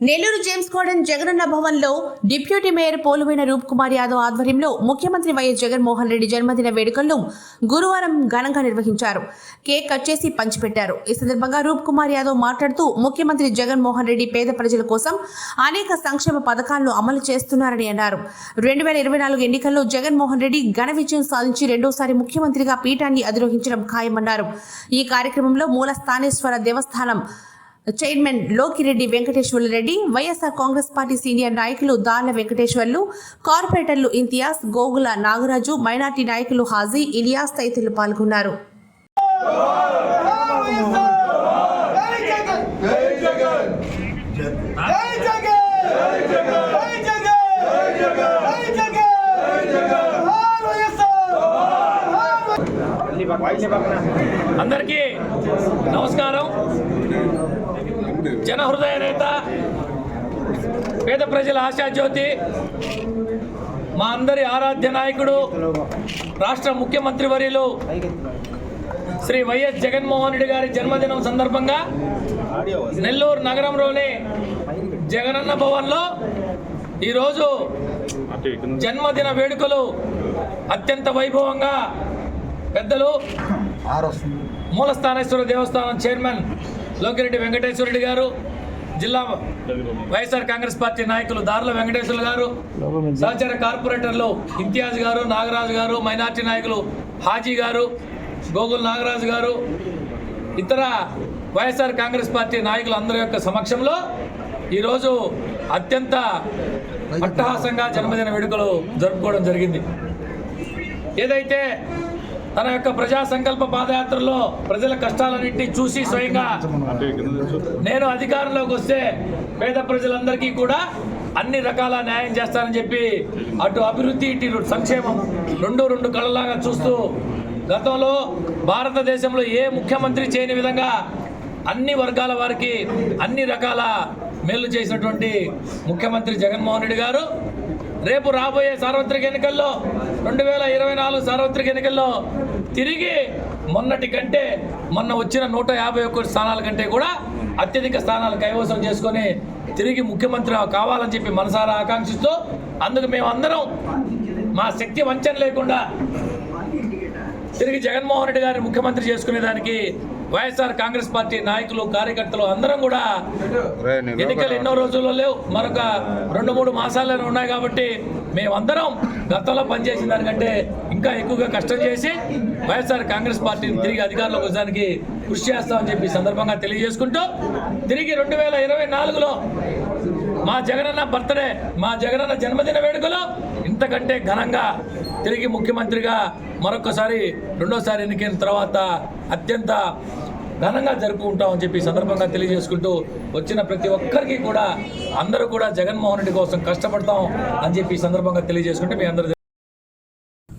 Nellore James garden Jagananna భవన్లో deputy mayor పోలువైన రూప్ కుమార్ యాదవ్ ఆధ్వర్యంలో ముఖ్యమంత్రి వైఎస్ జగన్మోహన్ రెడ్డి జన్మదిన వేడుకలను గురువారం ఘనంగా నిర్వహించారు. కేక్ కట్ చేసి పంచిపెట్టారు ఈ సందర్భంగా రూప్ కుమార్ యాదవ్ మాట్లాడుతూ ముఖ్యమంత్రి జగన్మోహన్ రెడ్డి పేద ప్రజల కోసం అనేక సంక్షేమ పథకాలను అమలు చేస్తున్నారని అన్నారు. రెండు వేల ఇరవై నాలుగు ఎన్నికల్లో జగన్మోహన్ రెడ్డి ఘన విజయం సాధించి రెండోసారి ముఖ్యమంత్రిగా పీఠాన్ని అధిరోహించడం ఖాయమన్నారు. ఈ కార్యక్రమంలో మూల స్థానేశ్వర దేవస్థానం chairman Lokireddy Venkateswarlu Reddy YSR Congress party senior నాయకులు దాన వెంకటేశ్వర్లు కార్పొరేటర్లు ఇంతియాజ్ గోగుల నాగరాజు మైనార్టీ నాయకులు హాజీ ఇలియాస్ తదితరులు పాల్గొన్నారు. అందరికీ నమస్కారం. జన హృదయ నేత పేద ప్రజల ఆశాజ్యోతి మా అందరి ఆరాధ్య నాయకుడు రాష్ట్ర ముఖ్యమంత్రి వర్యులు శ్రీ వైఎస్ జగన్మోహన్ రెడ్డి గారి జన్మదినం సందర్భంగా నెల్లూరు నగరంలోని జగనన్న భవన్లో ఈరోజు జన్మదిన వేడుకలు అత్యంత వైభవంగా పెద్దలు మూలస్థానేశ్వర దేవస్థానం చైర్మన్ లోకిరెడ్డి వెంకటేశ్వరరెడ్డి గారు జిల్లా వైఎస్ఆర్ కాంగ్రెస్ పార్టీ నాయకులు దార్ల వెంకటేశ్వర్లు గారు సహచర కార్పొరేటర్లు ఇంతియాజ్ గారు నాగరాజు గారు మైనార్టీ నాయకులు హాజీ గారు గోగుల్ నాగరాజు గారు ఇతర వైఎస్ఆర్ కాంగ్రెస్ పార్టీ నాయకులు అందరి యొక్క సమక్షంలో ఈరోజు అత్యంత అట్టహాసంగా జన్మదిన వేడుకలు జరుపుకోవడం జరిగింది. ఏదైతే తన యొక్క ప్రజా సంకల్ప పాదయాత్రలో ప్రజల కష్టాలన్నింటినీ చూసి స్వయంగా నేను అధికారంలోకి వస్తే పేద ప్రజలందరికీ కూడా అన్ని రకాల న్యాయం చేస్తానని చెప్పి అటు అభివృద్ధి ఇటు సంక్షేమం రెండు రెండు కళ్ళలాగా చూస్తూ గతంలో భారతదేశంలో ఏ ముఖ్యమంత్రి చేయని విధంగా అన్ని వర్గాల వారికి అన్ని రకాల మేలు చేసినటువంటి ముఖ్యమంత్రి జగన్మోహన్ రెడ్డి గారు రేపు రాబోయే సార్వత్రిక ఎన్నికల్లో రెండు వేల ఇరవై నాలుగు సార్వత్రిక ఎన్నికల్లో తిరిగి మొన్నటి కంటే మొన్న వచ్చిన నూట యాభై ఒక్కటి స్థానాల కంటే కూడా అత్యధిక స్థానాలు కైవసం చేసుకొని తిరిగి ముఖ్యమంత్రి కావాలని చెప్పి మనసారా ఆకాంక్షిస్తూ అందుకు మేమందరం మా శక్తి వంచన లేకుండా తిరిగి జగన్మోహన్ రెడ్డి గారిని ముఖ్యమంత్రి చేసుకునేదానికి వైఎస్ఆర్ కాంగ్రెస్ పార్టీ నాయకులు కార్యకర్తలు అందరం కూడా ఎన్నికలు ఎన్నో రోజుల్లో లేవు. మరొక రెండు మూడు మాసాల్లోనే ఉన్నాయి కాబట్టి మేమందరం గతంలో పనిచేసిన దానికంటే ఇంకా ఎక్కువగా కష్టం చేసి వైఎస్ఆర్ కాంగ్రెస్ పార్టీని తిరిగి అధికారంలోకి వచ్చడానికి కృషి చేస్తామని చెప్పి సందర్భంగా తెలియజేసుకుంటూ తిరిగి రెండు వేల ఇరవై నాలుగులో మా జగనన్న బర్త్డే మా జగనన్న జన్మదిన వేడుకలో ఇంతకంటే ఘనంగా తిరిగి ముఖ్యమంత్రిగా మరొకసారి రెండోసారి ఎన్నికైన తర్వాత అత్యంత ఘనంగా జరుపుకుంటామని చెప్పి సందర్భంగా తెలియజేసుకుంటూ వచ్చిన ప్రతి ఒక్కరికి కూడా అందరూ కూడా జగన్మోహన్ రెడ్డి కోసం కష్టపడతాం అని చెప్పి సందర్భంగా తెలియజేసుకుంటే మీ అందరూ